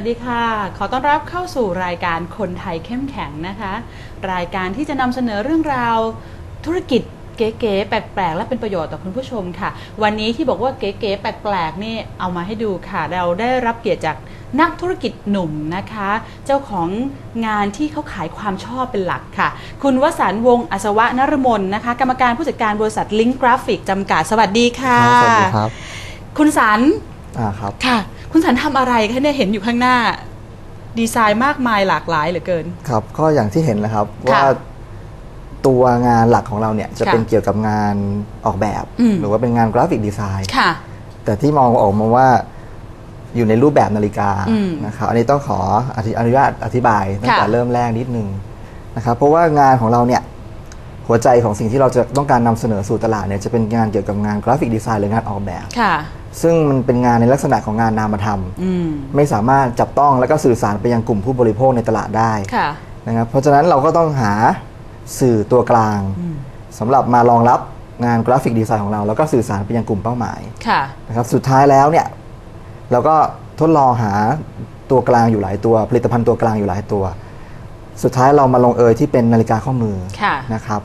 สวัสดีค่ะ ขอต้อนรับเข้าสู่รายการคนไทยเข้มแข็งนะคะ รายการที่จะนำเสนอเรื่องราวธุรกิจเก๋ๆแปลกๆ และเป็นประโยชน์ต่อคุณผู้ชมค่ะ วันนี้ที่บอกว่าเก๋ๆแปลกๆนี่เอามาให้ดูค่ะ เราได้รับเกียรติจากนักธุรกิจหนุ่มนะคะ เจ้าของงานที่เขาขายความชอบเป็นหลักค่ะ คุณวสันต์วงศ์อัศวะนรมนนะคะ กรรมการผู้จัดการบริษัทลิงก์กราฟิกจำกัดสวัสดีค่ะครับสวัสดีครับ คุณสันอ่าครับค่ะ คุณสันทำอะไรคะเนี่ยเห็นอยู่ข้างหน้า ดีไซน์มากมายหลากหลายเหลือเกิน ครับก็อย่างที่เห็นนะครับค่ะว่าตัวงานหลักของเราเนี่ยจะค่ะเป็นเกี่ยวกับงานออกแบบ อืม หรือว่าเป็นงานกราฟิกดีไซน์ ค่ะ แต่ที่มองออกมาว่าอยู่ในรูปแบบนาฬิกาอืมนะครับอันนี้ต้องขออธิอนุญาตอธิบายตั้งค่ะแต่เริ่มแรกนิดนึงนะครับเพราะว่างานของเราเนี่ยหัวใจของสิ่งที่เราจะต้องการนำเสนอสู่ตลาดเนี่ยจะเป็นงานเกี่ยวกับงานกราฟิกดีไซน์หรืองานออกแบบ ค่ะ ซึ่งมันเป็นงานในลักษณะของงานนามธรรม อืม ไม่สามารถจับต้องและก็สื่อสารไปยังกลุ่มผู้บริโภคในตลาดได้ค่ะ นะครับเพราะฉะนั้นเราก็ต้องหาสื่อตัวกลางอืมสำหรับมารองรับงานกราฟิกดีไซน์ของเรา แล้วก็สื่อสารไปยังกลุ่มเป้าหมาย ค่ะ นะครับสุดท้ายแล้วเนี่ยเราก็ทดลองหาตัวกลางอยู่หลายตัว ผลิตภัณฑ์ตัวกลางอยู่หลายตัว สุดท้ายเรามาลงเอยที่เป็นนาฬิกาข้อมือค่ะ นะครับ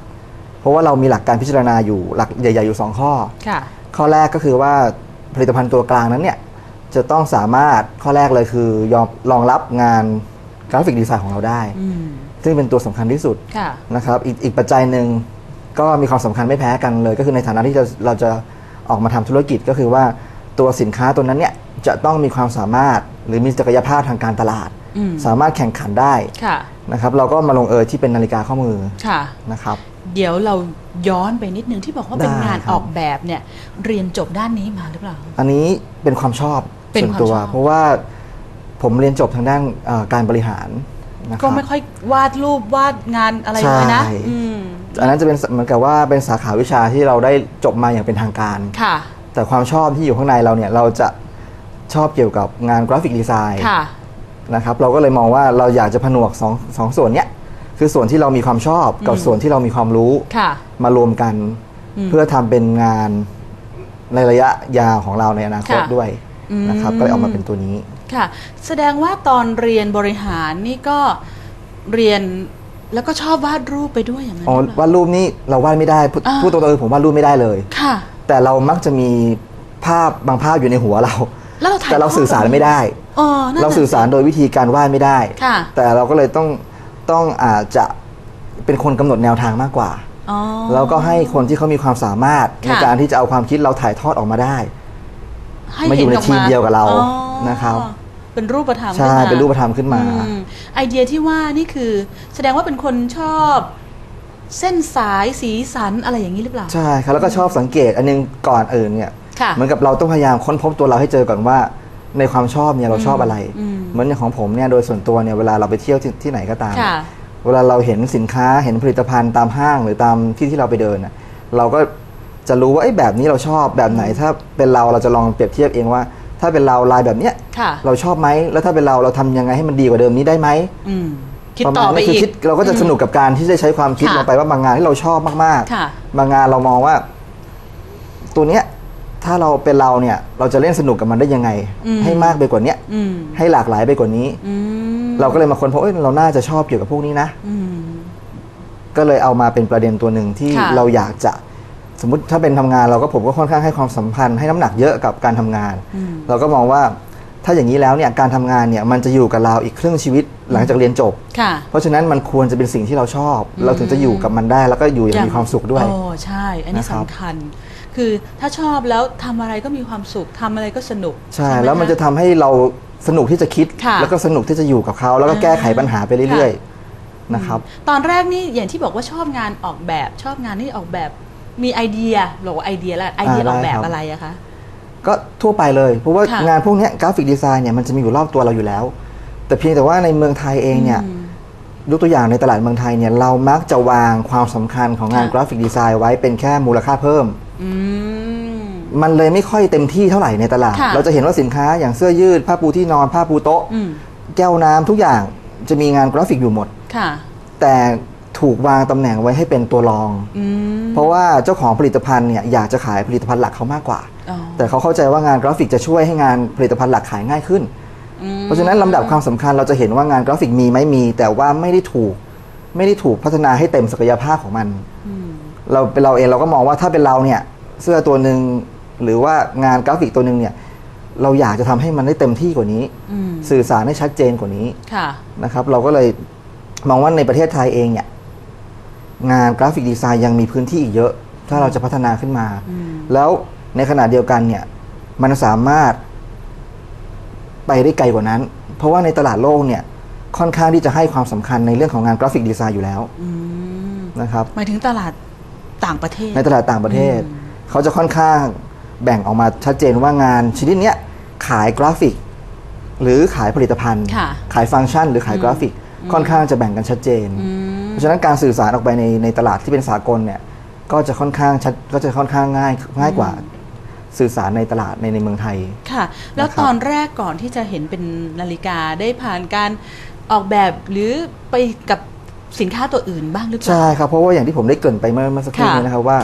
เพราะว่าเรามีหลักการพิจารณาอยู่หลักใหญ่ ๆอยู่ 2 ข้อ ค่ะ ข้อแรกก็คือว่า ผลิตภัณฑ์ตัวกลางนั้นเนี่ยจะต้องสามารถข้อแรกเลยคือยอมรองรับงานกราฟิกดีไซน์ของเราได้ อืมซึ่งเป็นตัวสำคัญที่สุด ค่ะ นะครับอีกอีกปัจจัยหนึ่งก็มีความสำคัญไม่แพ้กันเลย ก็คือในฐานะที่จะเราจะออกมาทำธุรกิจก็คือว่าตัวสินค้าตัวนั้นเนี่ยจะต้องมีความสามารถหรือมีศักยภาพทางการตลาด อืม สามารถแข่งขันได้ค่ะ นะครับเราก็มาลงเอยที่เป็นนาฬิกาข้อมือค่ะ นะครับ เดี๋ยวเราย้อนไปนิดนึงที่บอกว่าเป็นได้งานครับออกแบบเนี่ยเรียนจบด้านนี้มาหรือเปล่า อันนี้เป็นความชอบเป็นส่วนตัวความชอบเพราะว่าผมเรียนจบทางด้านเอ่อการบริหารนะคก็รับไม่ค่อยวาดรูปวาดงานอะไรเลยนะใช่อืมอันนั้นจะเป็นเหมือนกับว่าเป็นสาขาวิชาที่เราได้จบมาอย่างเป็นทางการค่ะ แต่ความชอบที่อยู่ข้างในเราเนี่ยเราจะชอบเกี่ยวกับงานกราฟิกดีไซน์ค่ะนะครับ เราก็เลยมองว่าเราอยากจะผนวกสองสองส่วนเนี้ย คือส่วนที่เรามีความชอบกับอืมส่วนที่เรามีความรู้ค่ะ มารวมกันอืมเพื่อทำเป็นงานในระยะยาวของเราในอนาคตค่ะ ด้วยอืมนะครับ ก็เลยออกมาเป็นตัวนี้ ค่ะ แสดงว่าตอนเรียนบริหารนี่ก็เรียนแล้วก็ชอบวาดรูปไปด้วยอย่างนั้นอ๋อหรือเปล่า วาดรูปนี่เราวาดไม่ได้พูดอ่า พูดตรงๆคือผมวาดรูปไม่ได้เลย ค่ะ แต่เรามักจะมีภาพบางภาพอยู่ในหัวเรา แล้วเราถ่ายแต่เราทอดสื่อสารไม่ได้อ๋อนั่นเราน่ะสื่อสารโดยวิธีการวาดไม่ได้ ค่ะแต่เราก็เลยต้อง ต้องอาจจะเป็นคนกำหนดแนวทางมากกว่า อ๋อ แล้วก็ให้คนที่เขามีความสามารถในค่ะ การที่จะเอาความคิดเราถ่ายทอดออกมาได้ ให้มาอยู่ในห็กทีมเดียวกับเราอ๋อนะครับ เป็นรูปธรรมใช่ขึ้มาเป็นรูปธรรมขึ้นมา อืไอเดียที่ว่านี่คือ แสดงว่าเป็นคนชอบ เส้นสายสีสันอะไรอย่างนี้หรือเปล่า ใช่ครับแล้วก็ชอบสังเกตอันนึงก่อนอื่นเนี่ยค่ะ เหมือนกับเราต้องพยายามค้นพบตัวเราให้เจอก่อนว่า ในความชอบเนี่ยเราชอบอะไรอืมเหมือนอย่างของผมเนี่ยโดยส่วนตัวเนี่ยเวลาเราไปเที่ยวที่ที่ไหนก็ตาม ค่ะ เวลาเราเห็นสินค้าเห็นผลิตภัณฑ์ตามห้างหรือตามที่ที่เราไปเดินน่ะเราก็จะรู้ว่าไอ้ยแบบนี้เราชอบแบบไหน ถ้าเป็นเราเราจะลองเปรียบเทียบเองว่า ถ้าเป็นเราลายแบบเนี้ยค่ะ เราชอบไหมแล้วถ้าเป็นเราเราทำยังไงให้มันดีกว่าเดิมนี้ได้ไหม อืม คิดประต่มาอณไปนี้คือีก คิดเราก็จะสนุกกับการที่จะใช้ความคิดค่ะลงไปว่าบางงานที่เราชอบมากค่ะ ๆ บางงานเรามองว่า ตัวเนี้ย ถ้าเราเป็นเราเนี่ย เราจะเล่นสนุกกับมันได้ยังไงอืมให้มากไปกว่าเนี้ยอืมให้หลากหลายไปกว่านี้อืมเราก็เลยมาค้นพบเอ้ยเราน่าจะชอบเกี่ยวกับพวกนี้นะอืมก็เลยเอามาเป็นประเด็นตัวหนึ่งที่ค่ะเราอยากจะสมมติถ้าเป็นทำงานเราก็ผมก็ค่อนข้างให้ความสัมพันธ์ให้น้ำหนักเยอะกับการทำงานอืมเราก็มองว่าถ้าอย่างนี้แล้วเนี่ยการทำงานเนี่ยมันจะอยู่กับเราอีกครึ่งชีวิตหลังจากเรียนจบค่ะเพราะฉะนั้นมันควรจะเป็นสิ่งที่เราชอบ เราถึงจะอยู่กับมันได้แล้วก็อยู่อย่างมีความสุขด้วยโอ้ใช่ อันนี้นะครับสำคัญ คือถ้าชอบแล้วทำอะไรก็มีความสุขทำอะไรก็สนุกใช่ไหแล้วมันคจะทำให้เราสนุกที่จะคิด ค่ะแล้วก็สนุกที่จะอยู่กับเขา แล้วก็อ่าแก้ไขปัญหาไปเรื่อยค่ะๆนะครับ ตอนแรกนี่อย่างที่บอกว่าชอบงานออกแบบ ชอบงานที่ออกแบบมีไอเดียบอกว่าไอเดียแล้วไอเดียอ่าออกแบบได้ครับ อะไรอะคะ ก็ทั่วไปเลย เพราะว่าค่ะงานพวกเนี้กราฟิกดีไซน์เนี่ยมันจะมีอยู่รอบตัวเราอยู่แล้ว แต่เพียงแต่ว่าในเมืองไทยเองเนี่ย อืม ยกตัวอย่างในตลาดเมืองไทยเนี่ยเรามักจะวางความสำคัญของงานค่ะ กราฟิกดีไซน์ไว้เป็นแค่มูลค่าเพิ่ม อืม มันเลยไม่ค่อยเต็มที่เท่าไหร่ในตลาด ค่ะ เราจะเห็นว่าสินค้าอย่างเสื้อยืด ผ้าปูที่นอนผ้าปูโต๊ะ อืม แก้วน้ำทุกอย่างจะมีงานกราฟิกอยู่หมด ค่ะ แต่ถูกวางตำแหน่งไว้ให้เป็นตัวรอง อืม เพราะว่าเจ้าของผลิตภัณฑ์เนี่ยอยากจะขายผลิตภัณฑ์หลักเขามากกว่า อ๋อแต่เขาเข้าใจว่างานกราฟิกจะช่วยให้งานผลิตภัณฑ์หลักขายง่ายขึ้นอืม เพราะฉะนั้นลำดับความสำคัญเราจะเห็นว่างานกราฟิกมีไหมมี แต่ว่าไม่ได้ถูก ไม่ได้ถูกพัฒนาให้เต็มศักยภาพของมันอืมเราเป็นเราเองเราก็มองว่าถ้าเป็นเราเนี่ย เสื้อตัวหนึ่งหรือว่างานกราฟิกตัวหนึ่งเนี่ย เราอยากจะทำให้มันได้เต็มที่กว่านี้อืมสื่อสารให้ชัดเจนกว่านี้ค่ะ นะครับ เราก็เลยมองว่าในประเทศไทยเองเนี่ย งานกราฟิกดีไซน์ยังมีพื้นที่อีกเยอะ ถ้าเราจะพัฒนาขึ้นมาอืมแล้วในขณะเดียวกันเนี่ย มันสามารถ ไปได้ไกลกว่านั้น เพราะว่าในตลาดโลกเนี่ยค่อนข้างที่จะให้ความสำคัญในเรื่องของงานกราฟิกดีไซน์อยู่แล้วอืมนะครับหมายถึงตลาดต่างประเทศ ในตลาดต่างประเทศอืมเขาจะค่อนข้างแบ่งออกมาชัดเจนว่างานชนิดเนี้ยขายกราฟิก หรือขายผลิตภัณฑ์ค่ะขายฟังก์ชัน หรือขายกราฟิก ค่อนข้างจะแบ่งกันชัดเจนอืมเพราะฉะนั้นการสื่อสารออกไปในในตลาดที่เป็นสากลเนี่ยก็จะค่อนข้างชัดก็จะค่อนข้างง่ายง่ายกว่า สื่อสารในตลาดในในเมืองไทย ค่ะ แล้วนะครับ ตอนแรกก่อนที่จะเห็นเป็นนาฬิกาได้ผ่านการออกแบบหรือไปกับสินค้าตัวอื่นบ้างหรือเปล่า ใช่ครับ เพราะว่าอย่างที่ผมได้เกริ่นไปเมื่อเมื่อสักครู่ค่ะนี้นะครับว่า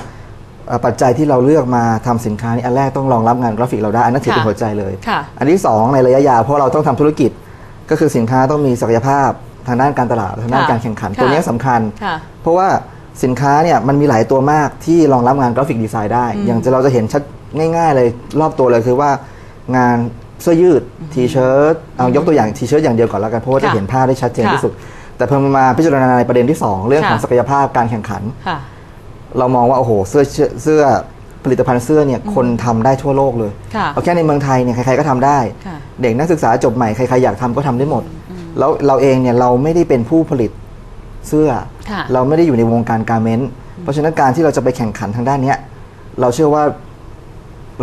เอ่อปัจจัยที่เราเลือกมาทำสินค้านี้อันแรกต้องรองรับงานกราฟิกเราได้อันนั้นถือเป็นค่ะหัวใจเลย ค่ะ อันที่สองในระยะยาวเพราะเราต้องทำธุรกิจ ก็คือสินค้าต้องมีศักยภาพทางด้านการตลาดทางด้านค่ะการแข่งขันค่ะตัวนี้สำคัญ ค่ะ เพราะว่าสินค้าเนี่ยมันมีหลายตัวมากที่รองรับงานกราฟิกดีไซน์ได้อืมอย่างจะเราจะเห็นชัด ง่ายๆเลยรอบตัวเลยคือว่างานเสื้อยืดทีเชิ้ตเอายกตัวอย่างทีเชิ้ตอย่างเดียวก่อนแล้วกันเพราะว่าจะค่ะเห็นภาพได้ชัดเจนค่ะที่สุด แต่พอมาพิจารณาในประเด็นที่สองเรื่องของค่ะศักยภาพการแข่งขันค่ะเรามองว่าโอ้โหเสื้อเสื้อเสื้อผลิตภัณฑ์เสื้อเนี่ยคนทำได้ทั่วโลกเลยค่ะเอาแค่ในเมืองไทยเนี่ยใครๆก็ทำได้ค่ะเด็กนักศึกษาจบใหม่ใครๆอยากทำก็ทำได้หมด แล้วเราเองเนี่ยเราไม่ได้เป็นผู้ผลิตเสื้อค่ะเราไม่ได้อยู่ในวงการการเมนต์เพราะฉะนั้นการที่เราจะไปแข่งขันทางด้านเนี้ยเราเชื่อว่า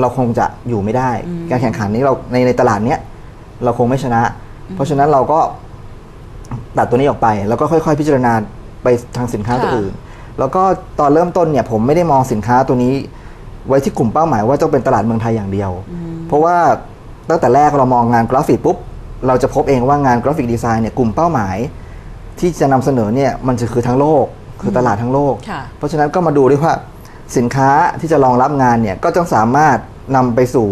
เราคงจะอยู่ไม่ได้อืมการแข่งขันนี้เราในในตลาดเนี้ยเราคงไม่ชนะ เพราะฉะนั้นเราก็ตัดตัวนี้ออกไป แล้วก็ค่อย ๆ พิจารณาไปทางสินค้าตัวค่ะอื่น แล้วก็ตอนเริ่มต้นเนี่ยผมไม่ได้มองสินค้าตัวนี้ ไว้ที่กลุ่มเป้าหมายว่าต้องเป็นตลาดเมืองไทยอย่างเดียว เพราะว่าตั้งแต่แรกเรามองงานกราฟิกปุ๊บเราจะพบเองว่างานกราฟิกดีไซน์เนี่ยกลุ่มเป้าหมาย ที่จะนำเสนอเนี่ยมันจะคือทั้งโลกคือตลาดทั้งโลกค่ะเพราะฉะนั้นก็มาดูด้วยว่า สินค้าที่จะรองรับงานเนี่ยก็ต้องสามารถนำไปสู่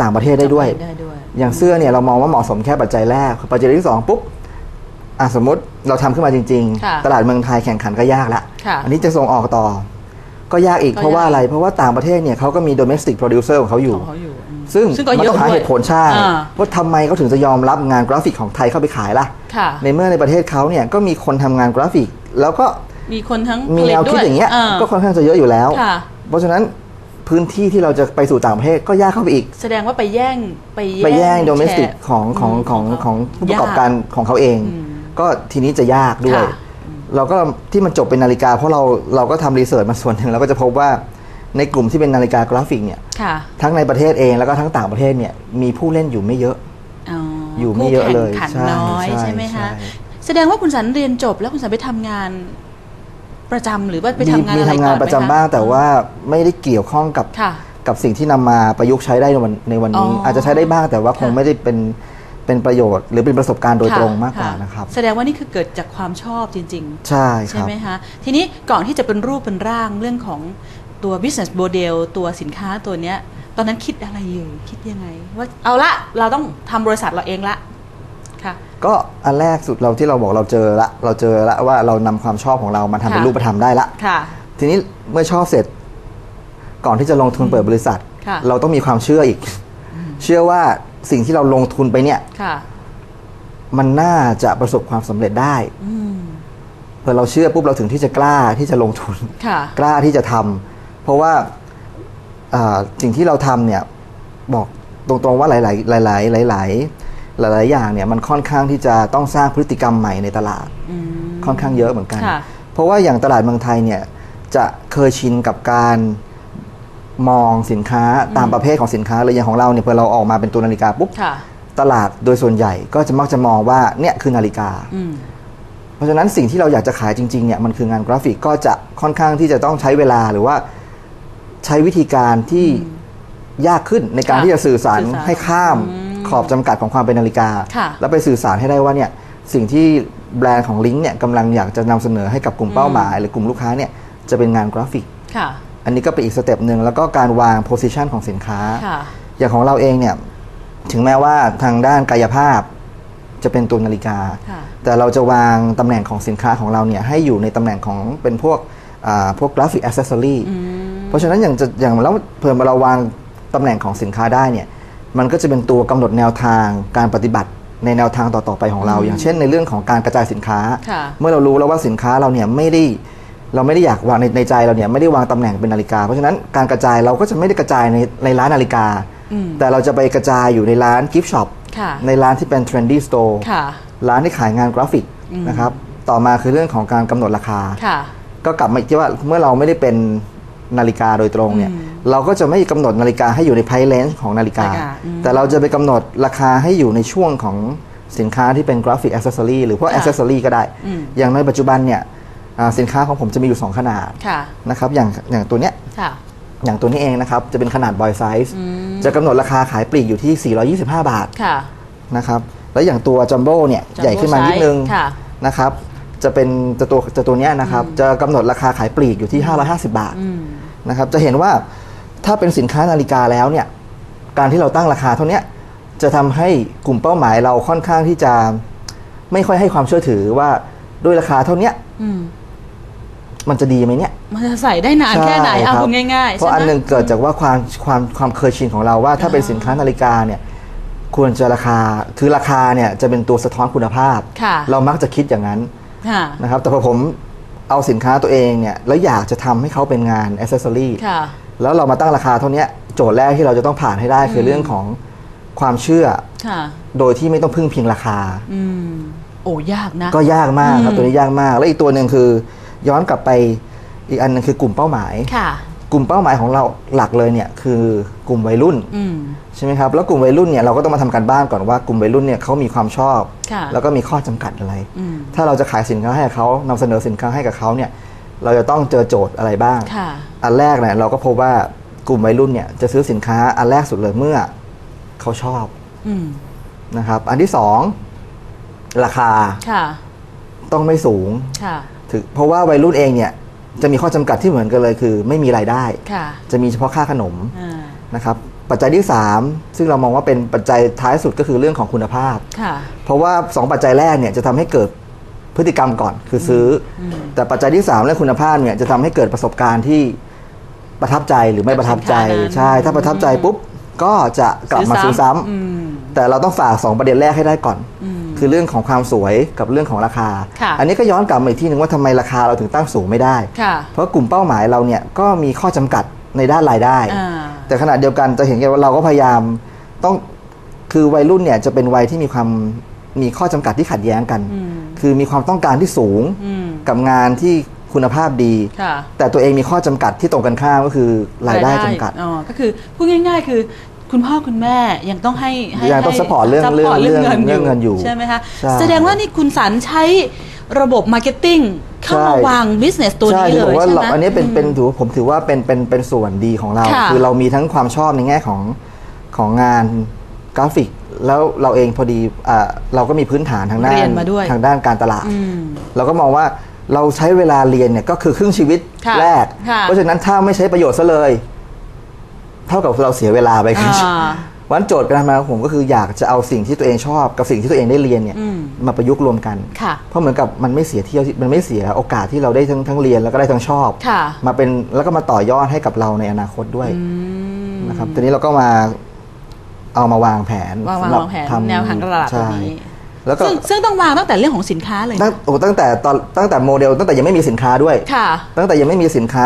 ต่างประเทศได้ด้วย ได้ด้วย อย่างเสื้อเนี่ยเรามองว่าเหมาะสมแค่ปัจจัยแรก ปัจจัยที่สองปุ๊บอะสมมติเราทำขึ้นมาจริง ค่ะๆ ตลาดเมืองไทยแข่งขันก็ยากละค่ะอันนี้จะส่งออกต่อ ก็ยากอีกก็เพราะว่ายากอะไร เพราะว่าต่างประเทศเนี่ยเขาก็มี domestic producer ของเขาอยู่ ของเขาอยู่อืมซึ่งซึ่งก็มันเยต้อะองหาด้วยเหตุผลใช่อ่า ว่าทำไมเขาถึงจะยอมรับงานกราฟิกของไทยเข้าไปขายล่ะ ค่ะ ในเมื่อในประเทศเขาเนี่ยก็มีคนทำงานกราฟิก แล้วก็ มีคนทั้งมีผลิแนตวคิดด้วอย่างเงี้ยาก็ค่อนข้างจะเยอะอยู่แล้วค่ะเพราะฉะนั้นพื้นที่ที่เราจะไปสู่ต่างประเทศก็ยากเข้าไปอีก แสดงว่าไปแย่งไปไปแย่งโดเมสติกแชร์ของของมของเขาของผู้ประกอบยการของเขาเองอืมก็ทีนี้จะยากด้วยค่ะเราก็ที่มันจบเป็นนาฬิกา เพราะเราเราก็ทำรีเสิร์ชมาส่วนหนึ่งเราก็จะพบว่าในกลุ่มที่เป็นนาฬิกากราฟิกเนี่ยค่ะทั้งในประเทศเองแล้วก็ทั้งต่างประเทศเนี่ยมีผู้เล่นอยู่ไม่เยอะอ๋ออยู่ไม่เยอะเลยคู่แข่งขันใช่น้อยใช่ใช่ไหมคะใช่แสดงว่าคุณสันเรียนจบแล้วคุณสันไปทำงาน ประจำหรือว่าไปมีทำงานมีอะไรทำก่งาอนนประจำไหมคบ้างแต่ว่าไม่ได้เกี่ยวข้องกับค่ะกับสิ่งที่นำมาประยุกต์ใช้ได้ในวันในวันนี้ อ๋อออาจจะใช้ได้บ้างแต่ว่าคงค่ะไม่ได้เป็นเป็นประโยชน์ หรือเป็นประสบการณ์โดยค่ะตรงมากกว่าค่ะนะครับ แสดงว่านี่คือเกิดจากความชอบจริง ๆ ใช่คใช่รับ ไหมคะทีนี้ก่อนที่จะเป็นรูปเป็นร่างเรื่องของตัว business model ตัวสินค้าตัวเนี้ย ตอนนั้นคิดอะไรอยู่ คิดยังไง ว่าเอาละเราต้องทำบริษัทเราเองละ ค่ะก็อันแรกสุดเราที่เราบอกเราเจอละเราเจอละว่าเรานำความชอบของเรามาทำเป็นค่ะรูปธรรมได้ละ ค่ะ ทีนี้เมื่อชอบเสร็จ ก่อนที่จะลงทุนเปิดบริษัท ค่ะ เราต้องมีความเชื่ออีก เชื่อว่าสิ่งที่เราลงทุนไปเนี่ย ค่ะ มันน่าจะประสบความสำเร็จได้อืม พอเราเชื่อปุ๊บเราถึงที่จะกล้าที่จะลงทุน ค่ะ กล้าที่จะทำเพราะว่าอ่าสิ่งที่เราทำเนี่ยบอกตรงๆว่าหลายๆหลาย ๆ หลาย ๆ หลาย ๆ อย่างเนี่ยมันค่อนข้างที่จะต้องสร้างพฤติกรรมใหม่ในตลาดอืมค่อนข้างเยอะเหมือนกันค่ะเพราะว่าอย่างตลาดเมืองไทยเนี่ยจะเคยชินกับการมองสินค้าตามประเภทของสินค้าเลยอย่างของเราเนี่ยพอเราออกมาเป็นตัวนาฬิกาปุ๊บค่ะตลาดโดยส่วนใหญ่ก็จะมักจะมองว่าเนี่ยคือนาฬิกาอืมเพราะฉะนั้นสิ่งที่เราอยากจะขายจริง ๆ เนี่ยมันคืองานกราฟิกก็จะค่อนข้างที่จะต้องใช้เวลาหรือว่าใช้วิธีการที่ยากขึ้นในการค่ะที่จะสื่อสารสื่อสารให้ข้ามอืม ขอบจำกัดของความเป็นนาฬิกาค่ะแล้วไปสื่อสารให้ได้ว่าเนี่ยสิ่งที่แบรนด์ของลิงก์เนี่ยกำลังอยากจะนำเสนอให้กับกลุ่มเป้าหมาย หรือกลุ่มลูกค้าเนี่ยจะเป็นงานกราฟิกค่ะอันนี้ก็เป็นอีกสเต็ปหนึ่งแล้วก็การวางโพซิชันของสินค้าค่ะอย่างของเราเองเนี่ยถึงแม้ว่าทางด้านกายภาพจะเป็นตัวนาฬิกาค่ะแต่เราจะวางตำแหน่งของสินค้าของเราเนี่ยให้อยู่ในตำแหน่งของเป็นพวกอ่าพวกกราฟิกอ c เซสซอรีอืมเพราะฉะนั้นอย่างจะอย่างแล้วเพิ่มเราวางตำแหน่งของสินค้าได้เนี่ย มันก็จะเป็นตัวกำหนดแนวทางการปฏิบัติในแนวทางต่อๆไปของเราอืมอย่างเช่น ในเรื่องของการกระจายสินค้าค่ะเมื่อเรารู้แล้วว่าสินค้าเราเนี่ยไม่ได้เราไม่ได้อยากวางในในใจเราเนี่ยไม่ได้วางตำแหน่งเป็นนาฬิกา เพราะฉะนั้นการกระจายเราก็จะไม่ได้กระจายในในร้านนาฬิกาอืมแต่เราจะไปกระจายอยู่ในร้านกิฟต์ช็อปค่ะในร้านที่เป็น trendy store ค่ะร้านที่ขายงานกราฟิกอืมนะครับต่อมาคือเรื่องของการกำหนดราคาค่ะก็กลับมาที่ว่าเมื่อเราไม่ได้เป็น นาฬิกาโดยตรงเนี่ยอืมเราก็จะไม่กำหนดนาฬิกาให้อยู่ใน price range ของนาฬิกานาฬิกาอืมแต่เราจะไปกำหนดราคาให้อยู่ในช่วงของสินค้าที่เป็นกราฟิกอ c เซสซอรีหรือพวกค่ะอ c เซสซอรีก็ได้อืมอย่างในปัจจุบันเนี่ยอ่าสินค้าของผมจะมีอยู่ 2 ขนาดค่ะนะครับอย่างอย่างตัวเนี้ยค่ะอย่างตัวนี้เองนะครับ จะเป็นขนาดบอยไซส์อืมจะกำหนดราคาขายปลีกอยู่ที่ 425 บาทค่ะนะครับแล้วอย่างตัวจัมโบ้เนี่ย Jumbo ใหญ่ขึ้นมานิดนึง size ค่ะนะครับ จะเป็นจะตัวจะตัวเนี้ยนะครับจะกำหนดราคาขายปลีกอยู่ที่ 550 บาทอืม นะครับจะเห็นว่าถ้าเป็นสินค้านาฬิกาแล้วเนี่ยการที่เราตั้งราคาเท่าเนี้ยจะทำให้กลุ่มเป้าหมายเราค่อนข้างที่จะไม่ค่อยให้ความเชื่อถือว่าด้วยราคาเท่าเนี้ยอืม มันจะดีไหมเนี่ย มันจะใส่ได้นานแค่ไหนใช่เอารับคุณง่ายๆเพราะใช่อันไหมหนึ่งเกิดจากว่าความความความเคยชินของเราว่าถ้าเป็นอ่า สินค้านาฬิกาเนี่ยควรจะราคาคือราคาเนี่ยจะเป็นตัวสะท้อนคุณภาพ ค่ะ เรามักจะคิดอย่างนั้นค่ะ นะครับ แต่พอผมเอาสินค้าตัวเองเนี่ยแล้วอยากจะทำให้เขาเป็นงานอ c เซสซอรีค่ะแล้วเรามาตั้งราคาเท่าเนี้ยโจทย์แรกที่เราจะต้องผ่านให้ได้คือเรื่องของความเชื่อค่ะโดยที่ไม่ต้องพึ่งพิงราคาอืมโอ้ยากนะ ก็ยากมากครับอืมตัวนี้ยากมาก แล้วอีกตัวหนึ่งคือ ย้อนกลับไปอีกอันหนึงคือกลุ่มเป้าหมายค่ะ กลุ่มเป้าหมายของเราหลักเลยเนี่ยคือกลุ่มวัยรุ่นอืมใช่ไหมครับแล้วกลุ่มวัยรุ่นเนี่ยเราก็ต้องมาทำการบ้านก่อนว่ากลุ่มวัยรุ่นเนี่ยเขามีความชอบค่ะแล้วก็มีข้อจำกัดอะไรอืมถ้าเราจะขายสินค้าให้กับเขานำเสนอสินค้าให้กับเขาเนี่ยเราจะต้องเจอโจทย์อะไรบ้างค่ะอันแรกเนี่ยเราก็พบว่ากลุ่มวัยรุ่นเนี่ยจะซื้อสินค้าอันแรกสุดเลยเมื่อเขาชอบอืมนะครับ อันที่สองราคาค่ะต้องไม่สูงค่ะถึงเพราะว่าวัยรุ่นเองเนี่ย จะมีข้อจำกัดที่เหมือนกันเลยคือ ไม่มีรายได้ ค่ะจะมีเฉพาะค่าขนมอ่านะครับปัจจัยที่ 3 ซึ่งเรามองว่าเป็นปัจจัยท้ายสุดก็คือเรื่องของคุณภาพ ค่ะ เพราะว่า 2 ปัจจัยแรกเนี่ยจะทำให้เกิดพฤติกรรมก่อนคือซื้ออมแต่ปัจจัยที่ 3 เรื่องคุณภาพเนี่ยจะทำให้เกิดประสบการณ์ที่ประทับใจหรือไม่ประทับใจกับสินค้านั้น ใช่ ถ้าประทับใจปุ๊บก็จะกลับมาซื้อซ้ำอืม แต่เราต้องฝาก 2 ประเด็นแรกให้ได้ก่อน อืม คือเรื่องของความสวยกับเรื่องของราคา ค่ะอันนี้ก็ย้อนกลับมาอีกที่หนึ่งว่าทำไมราคาเราถึงตั้งสูงไม่ได้ ค่ะเพราะกลุ่มเป้าหมายเราเนี่ยก็มีข้อจำกัดในด้านรายได้ อ่า แต่ขณะเดียวกันจะเห็นกันว่าเราก็พยายามต้องคือวัยรุ่นเนี่ยจะเป็นวัยที่มีความมีข้อจำกัดที่ขัดแย้งกันอืมคือมีความต้องการที่สูงอืม กับงานที่คุณภาพดี ค่ะ แต่ตัวเองมีข้อจำกัดที่ตรงกันข้ามก็คือรายได้จำกัด อ๋อ ก็คือพูดง่าย ๆ คือ คุณพ่อคุณแม่ยังต้องให้ให้ยังต้องให้ support เรื่อง support เรื่องเงินเรื่องเงินอยู่ใช่ไหมคะใช่แสดงว่านี่คุณสันใช้ระบบมาร์เก็ตติ้งเข้าใช่ มาวาง business ตัวใช่นี้ที่เลบอกยว่าใช่เราไหมอันนี้เป็นอืมเป็นถือว่าผมถือว่าเป็นเป็นเป็นส่วนดีของเราค่ะคือเรามีทั้งความชอบในแง่ของของงานกราฟิก แล้วเราเองพอดีอ่าเราก็มีพื้นฐานทางด้าเรีนยนมาด้วย ทางด้านการตลาด อืม เราก็มองว่าเราใช้เวลาเรียนเนี่ยก็คือครึ่งชีวิตค่ะแรก ค่ะเพราะฉะนั้นถ้าไม่ใช้ประโยชน์ซะเลย เท่ากับเราเสียเวลาไปครึ่งชีวิตอ่าวันโจทย์การทำงานของผมก็คืออยากจะเอาสิ่งที่ตัวเองชอบกับสิ่งที่ตัวเองได้เรียนเนี่ยอืมมาประยุกต์รวมกันค่ะเพราะเหมือนกับมันไม่เสียเที่ยวที่มันไม่เสียโอกาสที่เราได้ทั้งทั้งเรียนแล้วก็ได้ทั้งชอบค่ะมาเป็นแล้วก็มาต่อยอดให้กับเราในอนาคตด้วยอืมนะครับทีนี้เราก็มาเอามาวางแผนวางวางสำหรับวางแผนทำแนวทางตลาดแบบใช่นี้แล้วก็ซึ่งซึ่งต้องวางตั้งแต่เรื่องของสินค้าเลยตั้งนะโอ้ตั้งแต่ตอนตั้งแต่โมเดล ตั้งแต่ยังไม่มีสินค้าด้วยค่ะตั้งแต่ยังไม่มีสินค้า